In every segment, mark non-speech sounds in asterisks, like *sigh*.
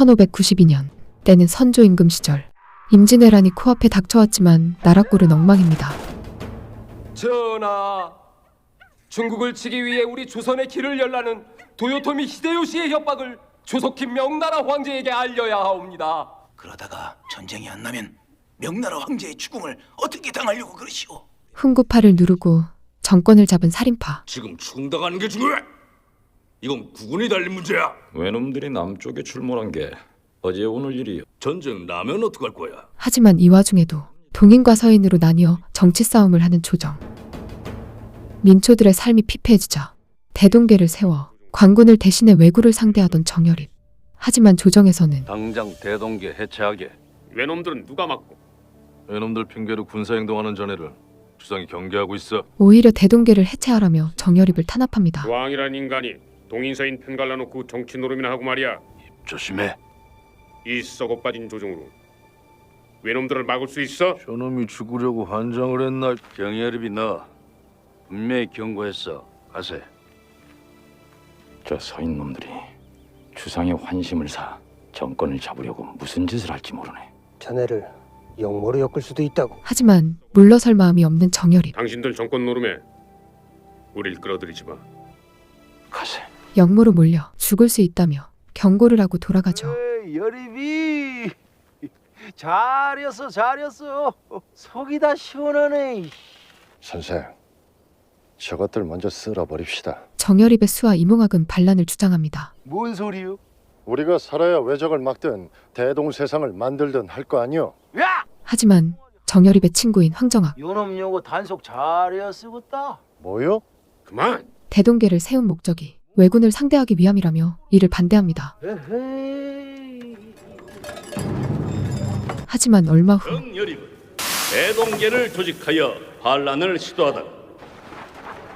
1592년 때는 선조 임금 시절 임진왜란이 코앞에 닥쳐왔지만 나라꼴은 엉망입니다. 전하, 중국을 치기 위해 우리 조선의 길을 열라는 도요토미 히데요시의 협박을 조속히 명나라 황제에게 알려야 하옵니다. 그러다가 전쟁이 안 나면 명나라 황제의 죽음을 어떻게 당하려고 그러시오? 흥구파를 누르고 정권을 잡은 살인파. 지금 충당하는 게 중요해. 이건 국군이 달린 문제야. 외놈들이 남쪽에 출몰한 게 어제 오늘 일이요. 전쟁 나면 어떡할 거야? 하지만 이 와중에도 동인과 서인으로 나뉘어 정치 싸움을 하는 조정. 민초들의 삶이 피폐해지자 대동계를 세워 관군을 대신해 왜구를 상대하던 정열입. 하지만 조정에서는 당장 대동계 해체하게. 외놈들은 누가 막고 외놈들 핑계로 군사 행동하는 자네를 주상이 경계하고 있어. 오히려 대동계를 해체하라며 정열입을 탄압합니다. 왕이란 인간이 동인서인 편 갈라놓고 정치 노름이나 하고 말이야 조심해. 이 썩어 빠진 조정으로 외놈들을 막을 수 있어? 저놈이 죽으려고 환장을 했나? 정예립이 너 분명히 경고했어. 가세. 저 서인 놈들이 주상의 환심을 사 정권을 잡으려고 무슨 짓을 할지 모르네. 자네를 영모로 엮을 수도 있다고. 하지만 물러설 마음이 없는 정열입. 당신들 정권 노름에 우릴 끌어들이지 마 가세. 역모로 몰려 죽을 수 있다며 경고를 하고 돌아가죠. 여립이 잘했어 잘했어 속이 다 시원하네 선생, 저것들 먼저 쓸어버립시다. 정열입의 수와 이몽학은 반란을 주장합니다. 뭔 소리요? 우리가 살아야 외적을 막든 대동세상을 만들든 할 거 아니오? 야! 하지만 정열입의 친구인 황정학, 요놈 요거 단속 잘해야 쓰겠다 뭐요? 그만 대동계를 세운 목적이 왜군을 상대하기 위함이라며 이를 반대합니다. 하지만 얼마 후 대동계를 조직하여 반란을 시도하다가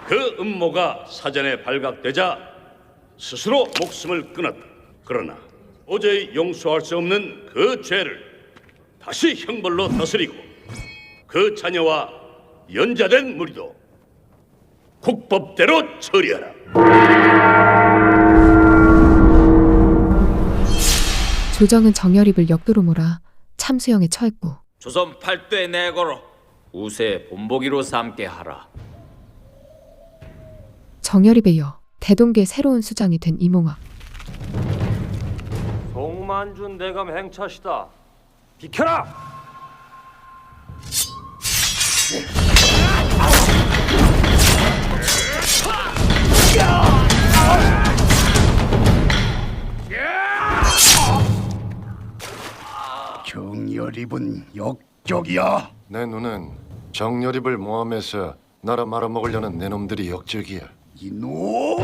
그 음모가 사전에 발각되자 스스로 목숨을 끊었다. 그러나 도저히 용서할 수 없는 그 죄를 다시 형벌로 다스리고 그 자녀와 연자된 무리도 국법대로 처리하라. 조정은 정열입을 역도로 몰아 참수형에 처했고 조선 팔도에 내걸어 우세 본보기로 삼게 하라. 정열입에 이어 대동계 새로운 수장이 된 이몽학. 송만준 대감 행차시다. 비켜라! 정열입은 역적이야. 내 눈엔 정열입을 모함해서 나라 말아먹으려는 내 놈들이 역적이야. 이놈!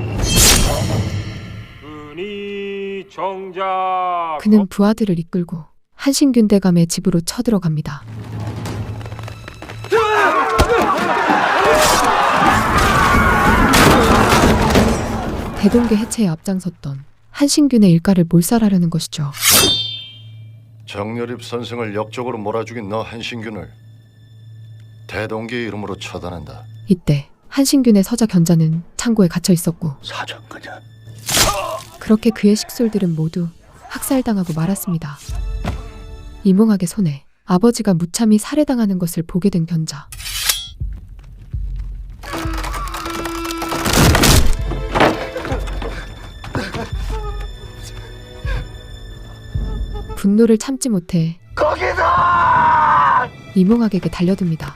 은희 정작. 그는 부하들을 이끌고 한신균 대감의 집으로 쳐들어갑니다. 대동계 해체에 앞장섰던 한신균의 일가를 몰살하려는 것이죠. 정열입 선생을 역적으로 몰아죽인 너 한신균을 대동기의 이름으로 처단한다. 이때 한신균의 서자 견자는 창고에 갇혀 있었고 사정거냐? 그렇게 그의 식솔들은 모두 학살당하고 말았습니다. 이몽학의 손에 아버지가 무참히 살해당하는 것을 보게 된 견자. 분노를 참지 못해 이몽학에게 달려듭니다.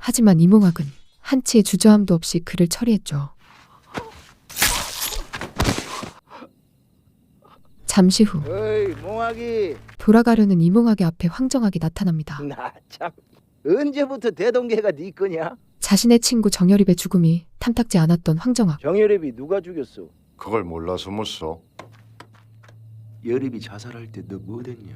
하지만 이몽학은 한치의 주저함도 없이 그를 처리했죠. 잠시 후 어이 몽학이 돌아가려는 이몽학의 앞에 황정학이 나타납니다. 나 참 언제부터 대동계가 네 거냐? 자신의 친구 정열입의 죽음이 탐탁지 않았던 황정학. 정열입이 누가 죽였어? 그걸 몰라서 묻소. 여립이 자살할 때 너 뭐 됐냐?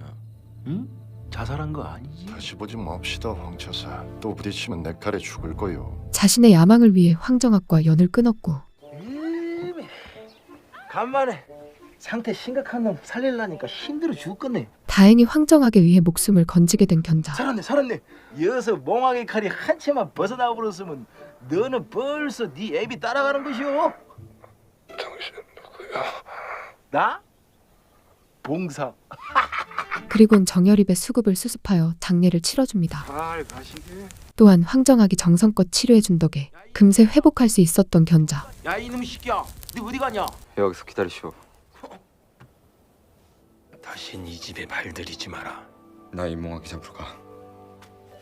응? 자살한 거 아니지? 다시 보지 맙시다 황처사. 또 부딪히면 내 칼에 죽을 거요. 자신의 야망을 위해 황정학과 연을 끊었고 에메. 간만에 상태 심각한 놈 살릴라니까 힘들어 죽겠네. 다행히 황정학에 의해 목숨을 건지게 된 견자. 살았네 살았네. 여기서 몽학의 칼이 한 채만 벗어나 버렸으면 너는 벌써 네 애비 따라가는 것이오. 당신 나? 봉사. *laughs* 그리곤 정열입의 수급을 수습하여 장례를 치러줍니다. 잘 가시게. 또한 황정학이 정성껏 치료해준 덕에 금세 회복할 수 있었던 견자. 야 이놈 시끼야. 너 어디 가냐? 여기서 기다리시오. 다신 이 집에 발들이지 마라. 나 이몽학이 잡으러 가.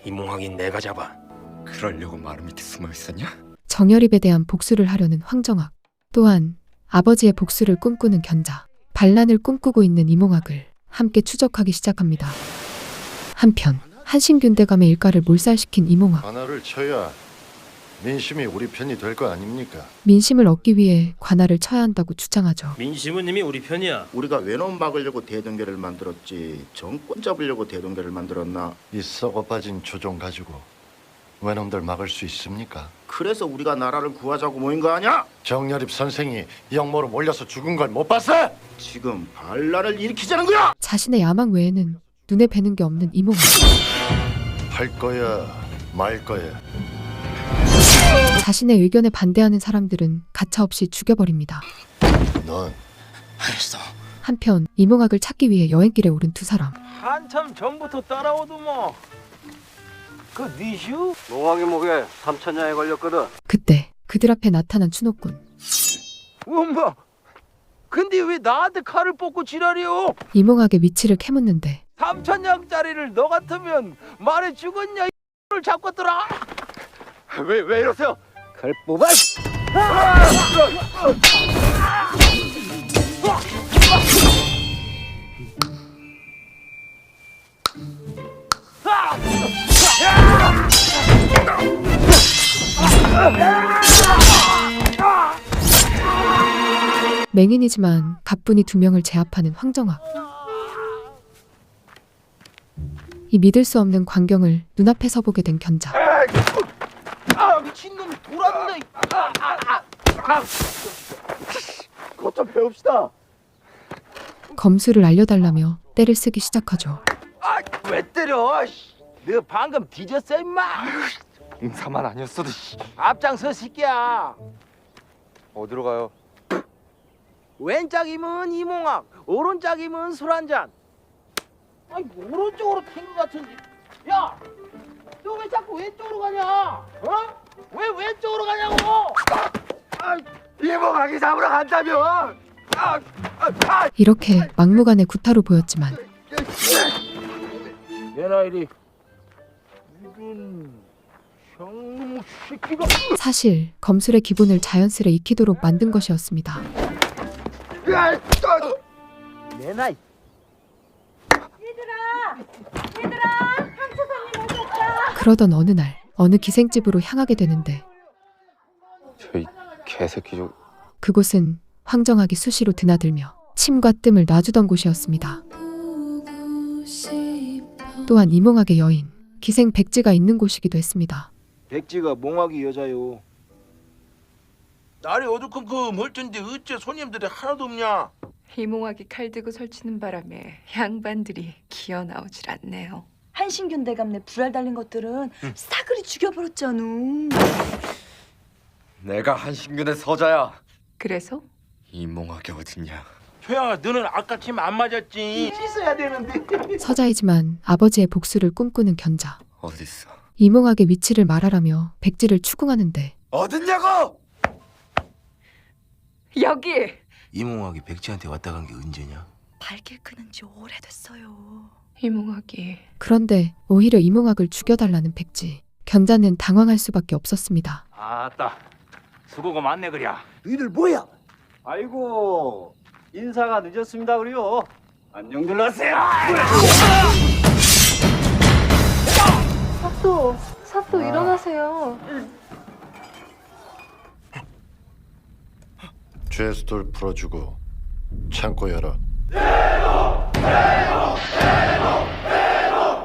이몽학인 내가 잡아. 그러려고 마루 밑에 숨어 있었냐? 정열입에 대한 복수를 하려는 황정학. 또한 아버지의 복수를 꿈꾸는 견자. 반란을 꿈꾸고 있는 이몽학을 함께 추적하기 시작합니다. 한편 한신균대감의 일가를 몰살시킨 이몽학. 하나를 쳐야 민심이 우리 편이 될 거 아닙니까? 민심을 얻기 위해 관할을 쳐야 한다고 주장하죠. 민심은 이미 우리 편이야. 우리가 외놈 막으려고 대동계를 만들었지 정권 잡으려고 대동계를 만들었나? 이 썩어 빠진 조종 가지고 외놈들 막을 수 있습니까? 그래서 우리가 나라를 구하자고 모인 거 아니야? 정열입 선생이 영모로 몰려서 죽은 걸 못 봤어? 지금 반란을 일으키자는 거야? 자신의 야망 외에는 눈에 뵈는 게 없는 이몽학. 할 거야 말 거야 자신의 의견에 반대하는 사람들은 가차없이 죽여버립니다. 넌 알았어. 한편 이몽학을 찾기 위해 여행길에 오른 두 사람. 한참 전부터 따라오더만. 그 니슈? 농악의 목에 삼천냥에 걸렸거든. 그때 그들 앞에 나타난 추노꾼. 엄마. 근데 왜 나한테 칼을 뽑고 지랄이요? 이몽학의 위치를 캐묻는데 3천냥짜리를 너 같으면 말해 죽었냐 이를 잡고더라. 왜 왜 이러세요? 칼 뽑아. 맹인이지만 가뿐히 두 명을 제압하는 황정학. 이 믿을 수 없는 광경을 눈앞에서 보게 된 견자. 아 미친놈 돌았네. 그것 좀 배웁시다. 검수를 알려달라며 때를 쓰기 시작하죠. 왜 때려? 씨. 너 방금 뒤졌어 임마. 응사만 아니었어도 씨. 앞장서 새끼야. 어디로 가요? 왼짝이면 이몽학, 오른짝이면 술 한 잔. 아니 오른쪽으로 튄것 같은데. 야, 너 왜 자꾸 왼쪽으로 가냐? 어? 왜 왼쪽으로 가냐고? 이몽하기 잡으러 간다며. 이렇게 막무가내 구타로 보였지만 나이리 이런 형놈 새끼가. 사실 검술의 기본을 자연스레 익히도록 만든 것이었습니다. 내 나이. 그러던 어느 날 어느 기생집으로 향하게 되는데 저이 개새끼 좀 그곳은 황정학이 수시로 드나들며 침과 뜸을 놔주던 곳이었습니다. 또한 이몽학의 여인 기생 백지가 있는 곳이기도 했습니다. 백지가 몽학이 여자요. 날이 어두컴컴 할 텐데 어째 손님들이 하나도 없냐? 희몽하게 칼 들고 설치는 바람에 양반들이 기어 나오질 않네요. 한신균 대감네 불알 달린 것들은 싸그리 죽여버렸잖아. 내가 한신균의 서자야. 그래서 이몽학이 어딨냐? 효양아 너는 아까 침안 맞았지? 씻어야 되는데. 서자이지만 아버지의 복수를 꿈꾸는 견자. 어딨어? 이몽학의 위치를 말하라며 백지를 추궁하는데 어딨냐고? 여기 이몽학이 백지한테 왔다 간 게 언제냐? 발길 끄는 지 오래됐어요. 희몽하기 그런데 오히려 이몽학을 죽여달라는 백지. 견자는 당황할 수밖에 없었습니다. 아따, 수고가 많네 그랴. 너희들 뭐야? 아이고 인사가 늦었습니다 그래요. 안녕들 하세요. 사또, 사또 일어나세요. 죄수들 풀어주고 창고 열어.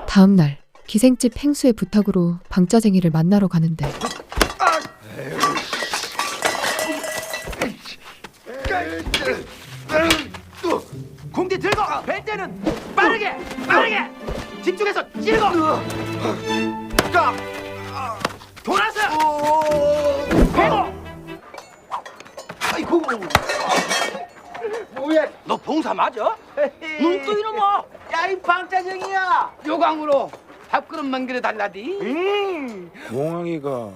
다음 날 기생집 행수의 부탁으로 방짜쟁이를 만나러 가는데. 공대 들고 벨 때는 빠르게 빠르게! 집중해서 찌르고 까 돌아서 배고 아이고 동사 맞아? 눈도 이놈아 야 이 방짜쟁이야 요강으로 밥그릇만 그래 달라디 몽왕이가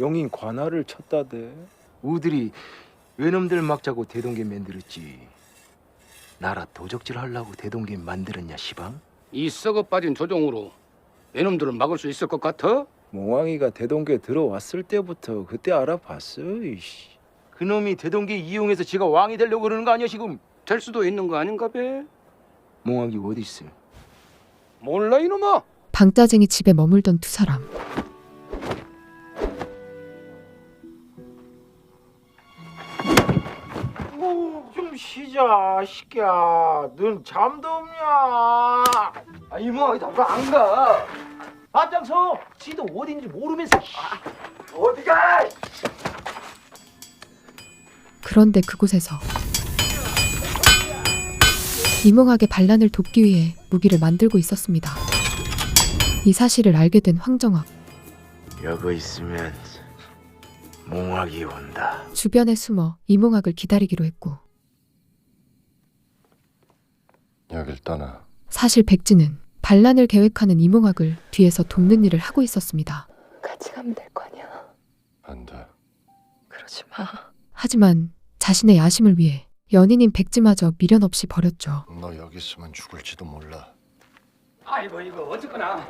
용인 관할을 쳤다대. 우들이 외놈들 막자고 대동계 만들었지. 나라 도적질 하려고 대동계 만들었냐 시방? 이 썩어 빠진 조종으로 애놈들을 막을 수 있을 것 같아? 몽왕이가 대동계 들어왔을 때부터 그때 알아봤어. 이씨. 그놈이 대동계 이용해서 지가 왕이 되려고 그러는 거 아니야 지금? 될 수도 있는 거 아닌가 배? 몽왕이 어디 있어? 몰라 이놈아 방짜쟁이 집에 머물던 두 사람. 좀 쉬자, 시끼야. 넌 잠도 없냐? 아 이모하기 나안 가. 앞장서 지도 어딘지 모르면서 아, 어디 가? 그런데 그곳에서 이몽학의 반란을 돕기 위해 무기를 만들고 있었습니다. 이 사실을 알게 된 황정학. 여기 있으면 몽왕이 온다. 주변에 숨어 이몽학을 기다리기로 했고 여길 떠나. 사실 백지는 반란을 계획하는 이몽학을 뒤에서 돕는 일을 하고 있었습니다. 같이 가면 될거 아니야. 안 돼. 그러지 마. 하지만 자신의 야심을 위해 연인인 백지마저 미련 없이 버렸죠. 너 여기 있으면 죽을지도 몰라. 아이고 이거 어쨌거나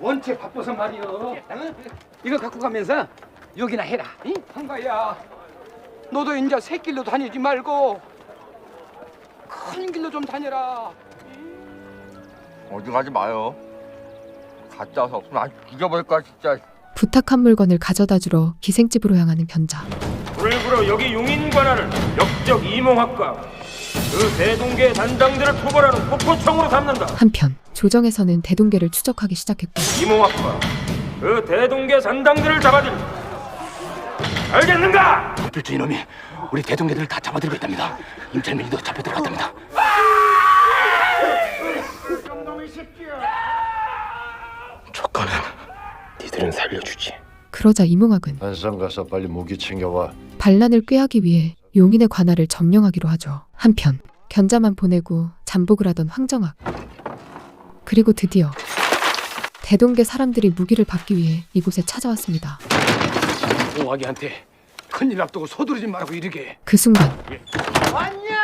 원체 바빠서 말이여. 응? 이거 갖고 가면서 여기나 해라. 응? 한가야. 너도 이제 새길로 다니지 말고 큰 길로 좀 다녀라. 어디 가지 마요. 가짜 와서 없으면 아주 죽여버릴 거야 진짜. 부탁한 물건을 가져다 주러 기생집으로 향하는 견자. 불을 불어 여기 용인 관할을 역적 이몽학과 그 대동계 단장들을 토벌하는 폭포청으로 삼는다. 한편 조정에서는 대동계를 추적하기 시작했고 이몽학과 그 대동계 단장들을 잡아들인다. 알겠는가? 도필주 이놈이 우리 대동계들을 다 잡아들고 있답니다. 임철민이도 잡혀 들어갔답니다. 조건은 니들은 살려주지. 그러자 이몽학은 한상 가서 빨리 무기 챙겨와. 반란을 꾀하기 위해 용인의 관할을 점령하기로 하죠. 한편 견자만 보내고 잠복을 하던 황정학. 그리고 드디어 대동계 사람들이 무기를 받기 위해 이곳에 찾아왔습니다. 공화기한테 큰일 앞두고 서두르지 말고 이르게. 그 순간 왔냐?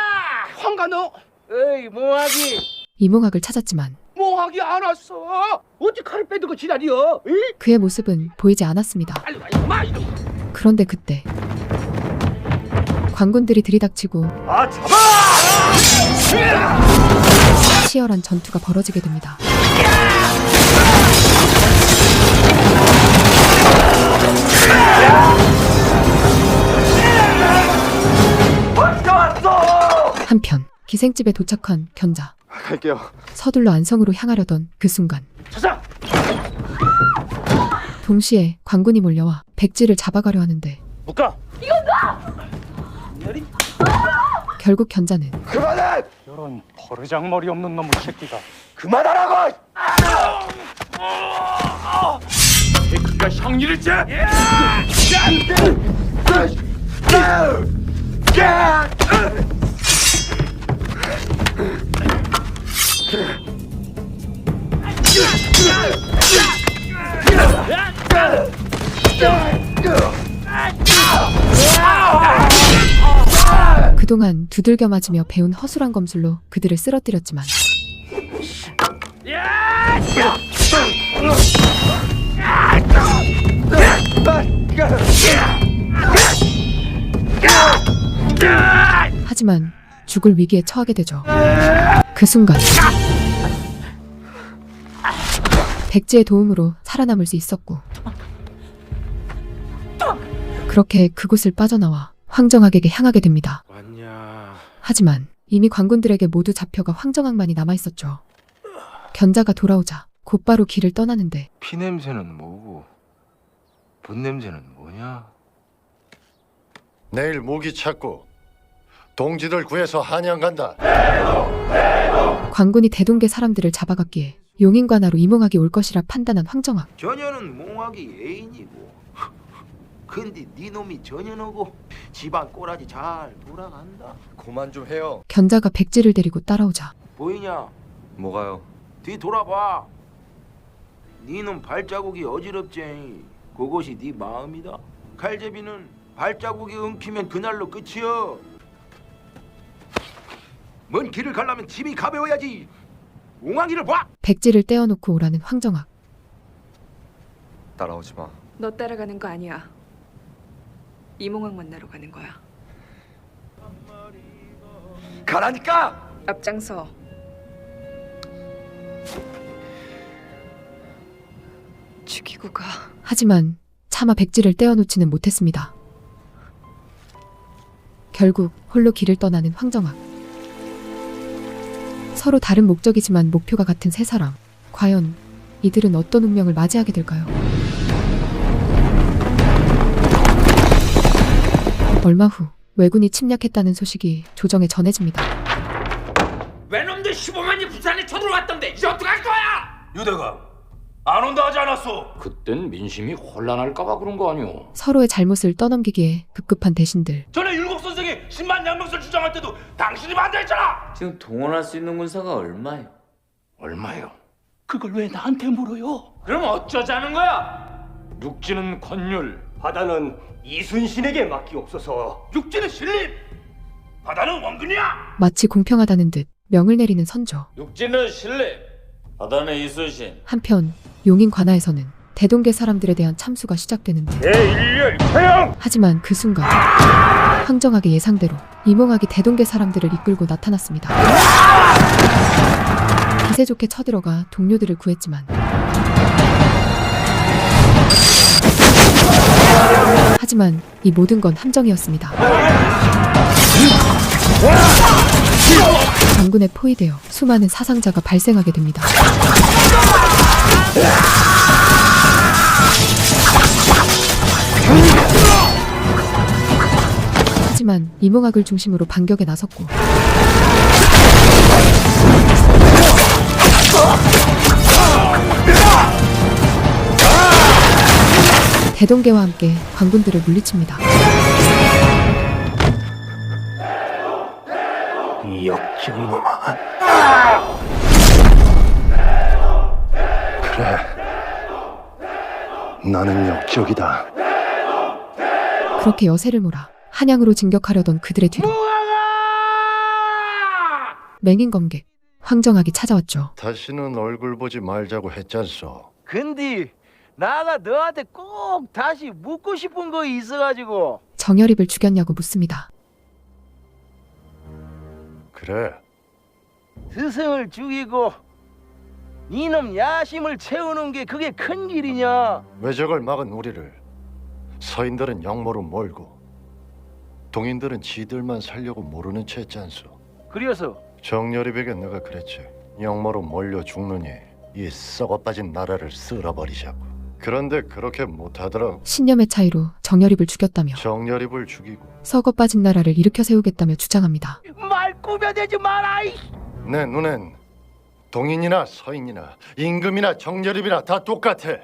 황가 너? 에이 모하기. 이몽학을 찾았지만 모하기 안 왔어. 어찌 칼을 빼두고 지랄이여? 응? 그의 모습은 보이지 않았습니다. 빨리 와 이놈아 이놈. 그런데 그때 관군들이 들이닥치고 아 잡아! 치열한 전투가 벌어지게 됩니다. 한편 기생집에 도착한 견자. 갈게요. 서둘러 안성으로 향하려던 그 순간. 자자! 동시에 관군이 몰려와 백지를 잡아가려 하는데. 묶어! 결국 견자는 그만해! 이런 버르장머리 없는 놈의 새끼가. 그만하라고! 새끼가 형리를 째! 그동안 두들겨 맞으며 배운 허술한 검술로 그들을 쓰러뜨렸지만 하지만 죽을 위기에 처하게 되죠. 그 순간 백지의 도움으로 살아남을 수 있었고 그렇게 그곳을 빠져나와 황정학에게 향하게 됩니다. 왔냐? 하지만 이미 관군들에게 모두 잡혀가 황정학만이 남아있었죠. 견자가 돌아오자 곧바로 길을 떠나는데 피 냄새는 뭐고? 분 냄새는 뭐냐? 내일 무기 찾고 동지들 구해서 한양 간다. 관군이 대동계 사람들을 잡아갔기에 용인관하로 이몽학이 올 것이라 판단한 황정학. 전혀는 몽왕이 애인이고 *laughs* 근데 네 놈이 전혀 너고 집안 꼬라지 잘 돌아간다. 그만 좀 해요. 견자가 백지를 데리고 따라오자 보이냐? 뭐가요? 뒤 돌아봐. 네놈 발자국이 어지럽지. 그것이 네 마음이다. 칼제비는 발자국이 엉키면 그날로 끝이여. 먼 길을 가려면 짐이 가벼워야지. 웅왕이를 봐. 백지를 떼어놓고 오라는 황정학. 따라오지 마. 너 따라가는 거 아니야. 이몽왕 만나러 가는 거야. 가라니까. 앞장서. 죽이고 가. 하지만 차마 백지를 떼어놓지는 못했습니다. 결국 홀로 길을 떠나는 황정학. 서로 다른 목적이지만 목표가 같은 세 사람. 과연 이들은 어떤 운명을 맞이하게 될까요? 얼마 후 왜군이 침략했다는 소식이 조정에 전해집니다. 외놈들 15만이 부산에 쳐들어왔던데 이제 어떡할 거야? 유대가 안 온다 하지 않았어? 그땐 민심이 혼란할까봐 그런 거 아니오. 서로의 잘못을 떠넘기기에 급급한 대신들. 전에 율곡 선생이 10만 양명설 주장할 때도 당신이 반대했잖아. 지금 동원할 수 있는 군사가 얼마요? 얼마요? 그걸 왜 나한테 물어요? 그럼 어쩌자는 거야? 육지는 권율, 바다는 이순신에게 맡기옵소서. 육지는 신림, 바다는 원근이야. 마치 공평하다는 듯 명을 내리는 선조. 육지는 신림, 바다는 이순신. 한편 용인 관하에서는 대동계 사람들에 대한 참수가 시작되는데 제1열 태양. 하지만 그 순간 황정학의 예상대로 이몽학이 대동계 사람들을 이끌고 나타났습니다. 기세 좋게 쳐들어가 동료들을 구했지만 하지만 이 모든 건 함정이었습니다. 장군에 포위되어 수많은 사상자가 발생하게 됩니다. 하지만 이몽학을 중심으로 반격에 나섰고 대동계와 함께 관군들을 물리칩니다. 이 역증놈아. 그래. 나는 역적이다. 그렇게 여세를 몰아 한양으로 진격하려던 그들의 뒤로 맹인 검객 황정학이 찾아왔죠. 다시는 얼굴 보지 말자고 했잖소. 근데 나가 너한테 꼭 다시 묻고 싶은 거 있어가지고. 정열입을 죽였냐고 묻습니다. 그래. 스승을 죽이고 이놈 야심을 채우는 게 그게 큰 길이냐? 왜적을 막은 우리를 서인들은 영모로 몰고 동인들은 지들만 살려고 모르는 채 했잖소. 그래서 정열입에게 내가 그랬지. 영모로 몰려 죽느니 이 썩어빠진 나라를 쓸어버리자고. 그런데 그렇게 못하더라고. 신념의 차이로 정열입을 죽였다며 정열입을 죽이고 썩어 빠진 나라를 일으켜 세우겠다며 주장합니다. 말 꾸며대지 마라. 이. 내 눈엔 동인이나 서인이나 임금이나 정열입이나 다 똑같아.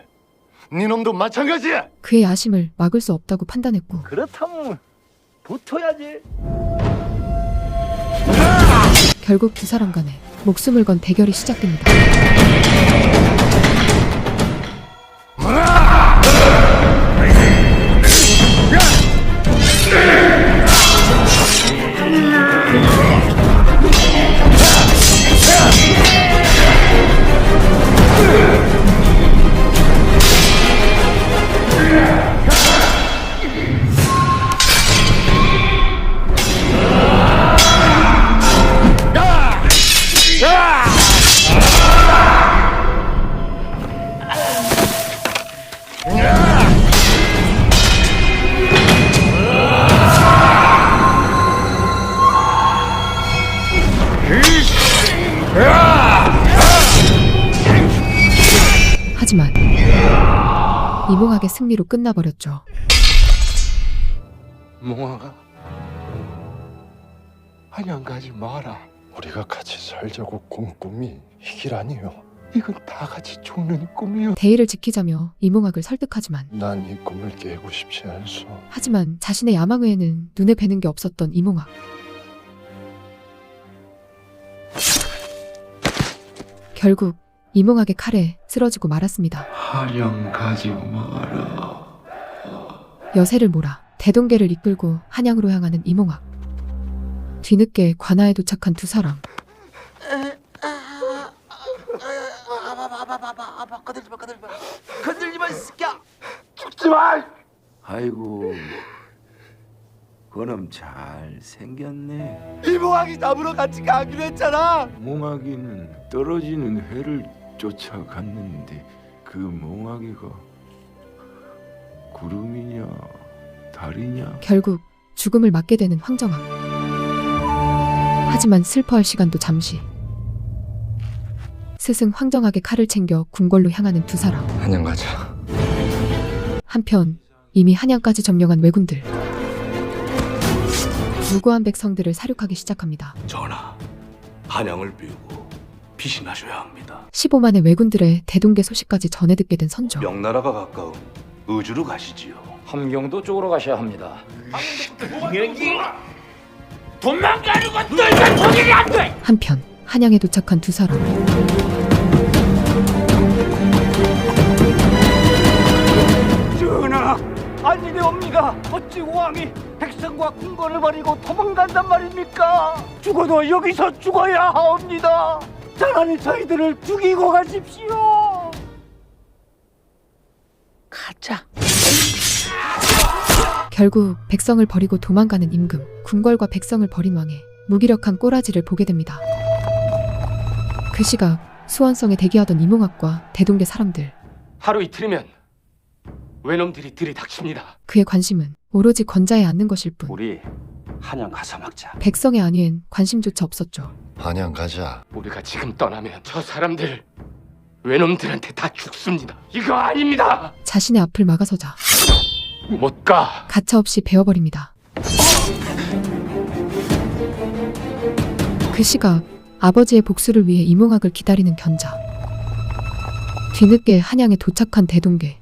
니놈도 마찬가지야. 그의 야심을 막을 수 없다고 판단했고 그렇다면 붙어야지. 결국 두 사람 간에 목숨을 건 대결이 시작됩니다. Yeah. 이몽학의 승리로 끝나버렸죠. 몽아가 한양 가지 마라. 우리가 같이 살자고 꾼 꿈이 이길 아니요. 이건 다 같이 죽는 꿈이요. 대의를 지키자며 이몽학을 설득하지만 난 이 꿈을 깨고 싶지 않소. 하지만 자신의 야망 외에는 눈에 뵈는 게 없었던 이몽학. 결국 이몽학의 칼에 쓰러지고 말았습니다. 한양 가지 마라. 여세를 몰아 대동계를 이끌고 한양으로 향하는 이몽학. 뒤늦게 관아에 도착한 두 사람. 건들지 마, 건들지 마. 건들지 마, 이 새끼야. 죽지 마! 아이고, 그놈 잘 생겼네. 이몽학이 나무로 같이 가기로 했잖아. 몽학이는 떨어지는 해를 쫓아갔는데 그 몽학이가 구름이냐 달이냐 결국 죽음을 맞게 되는 황정학. 하지만 슬퍼할 시간도 잠시. 스승 황정학의 칼을 챙겨 궁궐로 향하는 두 사람. 한양 가자. 한편 이미 한양까지 점령한 왜군들. 무고한 백성들을 사륙하기 시작합니다. 전하, 한양을 비우고 피신하셔야 합니다. 15만의 왜군들의 대동계 소식까지 전해 듣게 된 선조. 명나라가 가까운 의주로 가시지요. 함경도 쪽으로 가셔야 합니다. 도망가는 것도 이건 통일이 안 돼. 한편 한양에 도착한 두 사람. 전하, 아니되옵니다. 어찌 왕이 백성과 궁궐을 버리고 도망간단 말입니까? 죽어도 여기서 죽어야 하옵니다. 차라리 저희들을 죽이고 가십시오. 가자. 결국 백성을 버리고 도망가는 임금. 궁궐과 백성을 버린 왕의 무기력한 꼬라지를 보게 됩니다. 그 시각 수원성에 대기하던 이몽학과 대동계 사람들. 하루 이틀이면 외놈들이 들이닥칩니다. 그의 관심은 오로지 권자에 앉는 것일 뿐. 우리 한양 가서 먹자. 백성의 안위엔 관심조차 없었죠. 한양 가자. 우리가 지금 떠나면 저 사람들 외놈들한테 다 죽습니다. 이거 아닙니다. 자신의 앞을 막아서자 못 가. 가차없이 베어버립니다. 그 시각 아버지의 복수를 위해 이몽학을 기다리는 견자. 뒤늦게 한양에 도착한 대동계.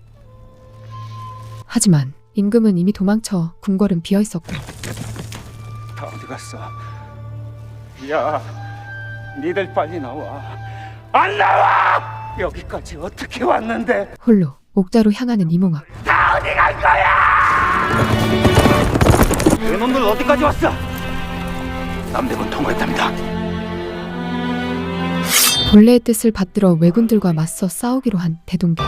하지만 임금은 이미 도망쳐 궁궐은 비어 있었고 다 어디 갔어? 야, 니들 빨리 나와. 안 나와! 여기까지 어떻게 왔는데? 홀로 옥자로 향하는 이몽학. 다 어디 간 거야? 이놈들 어디까지 왔어? 남대문 통과했답니다. 본래의 뜻을 받들어 왜군들과 맞서 싸우기로 한 대동계.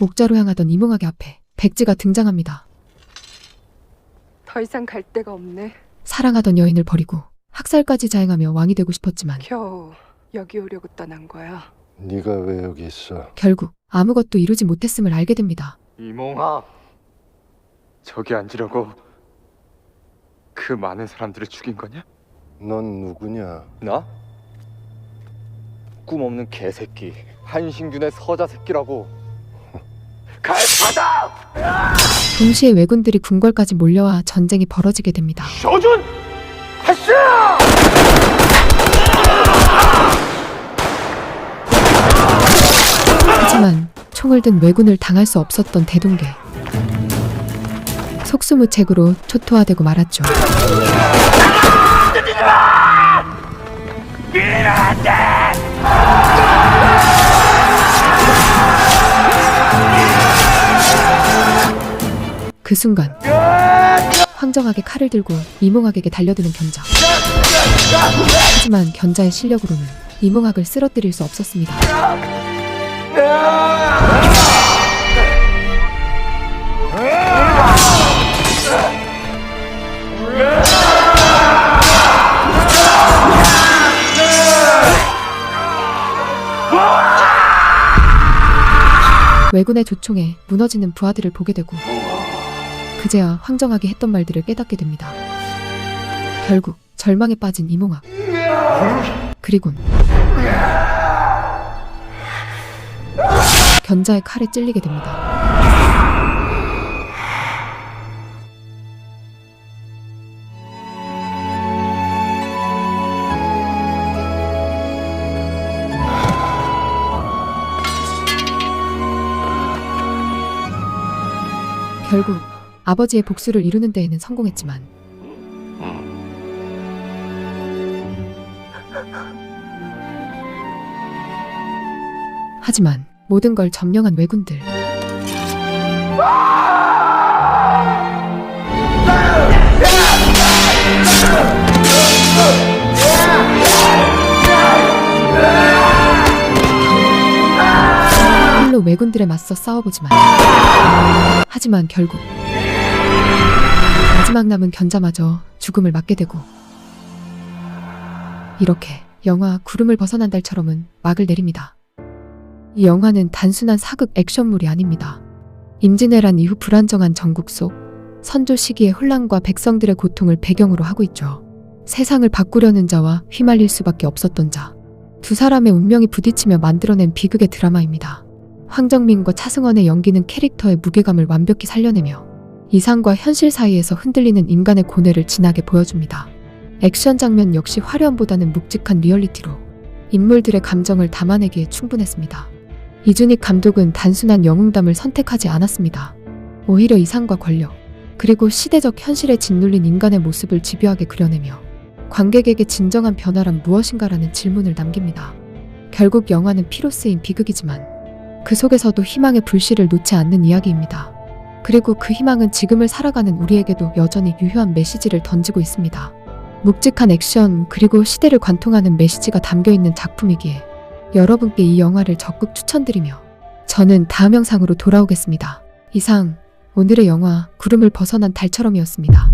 옥자로 향하던 이몽학의 앞에 백지가 등장합니다. 더 이상 갈 데가 없네. 사랑하던 여인을 버리고 학살까지 자행하며 왕이 되고 싶었지만 겨우 여기 오려고 떠난 거야. 네가 왜 여기 있어? 결국 아무것도 이루지 못했음을 알게 됩니다. 이몽아, 저기 앉으려고 그 많은 사람들을 죽인 거냐? 넌 누구냐? 나? 꿈 없는 개새끼, 한신균의 서자 새끼라고. 갈바다! 동시에 왜군들이 궁궐까지 몰려와 전쟁이 벌어지게 됩니다. 조준! 하스! 하지만 총을 든 왜군을 당할 수 없었던 대동계. 속수무책으로 초토화되고 말았죠. 그 순간 황정하게 칼을 들고 이몽학에게 달려드는 견자. 하지만 견자의 실력으로는 이몽학을 쓰러뜨릴 수 없었습니다. 왜군의 조총에 무너지는 부하들을 보게 되고 그제야 황정하게 했던 말들을 깨닫게 됩니다. 결국 절망에 빠진 이몽학. 그리곤 견자의 칼에 찔리게 됩니다. 결국 아버지의 복수를 이루는 데에는 성공했지만. 하지만 모든 걸 점령한 왜군들. 홀로 왜군들에 맞서 싸워보지만. 하지만 결국 마지막 남은 견자마저 죽음을 맞게 되고 이렇게 영화 구름을 벗어난 달처럼은 막을 내립니다. 이 영화는 단순한 사극 액션물이 아닙니다. 임진왜란 이후 불안정한 전국 속 선조 시기의 혼란과 백성들의 고통을 배경으로 하고 있죠. 세상을 바꾸려는 자와 휘말릴 수밖에 없었던 자. 두 사람의 운명이 부딪히며 만들어낸 비극의 드라마입니다. 황정민과 차승원의 연기는 캐릭터의 무게감을 완벽히 살려내며 이상과 현실 사이에서 흔들리는 인간의 고뇌를 진하게 보여줍니다. 액션 장면 역시 화려함보다는 묵직한 리얼리티로 인물들의 감정을 담아내기에 충분했습니다. 이준익 감독은 단순한 영웅담을 선택하지 않았습니다. 오히려 이상과 권력, 그리고 시대적 현실에 짓눌린 인간의 모습을 집요하게 그려내며 관객에게 진정한 변화란 무엇인가라는 질문을 남깁니다. 결국 영화는 피로 쓰인 비극이지만 그 속에서도 희망의 불씨를 놓지 않는 이야기입니다. 그리고 그 희망은 지금을 살아가는 우리에게도 여전히 유효한 메시지를 던지고 있습니다. 묵직한 액션 그리고 시대를 관통하는 메시지가 담겨 있는 작품이기에 여러분께 이 영화를 적극 추천드리며 저는 다음 영상으로 돌아오겠습니다. 이상 오늘의 영화 구름을 벗어난 달처럼이었습니다.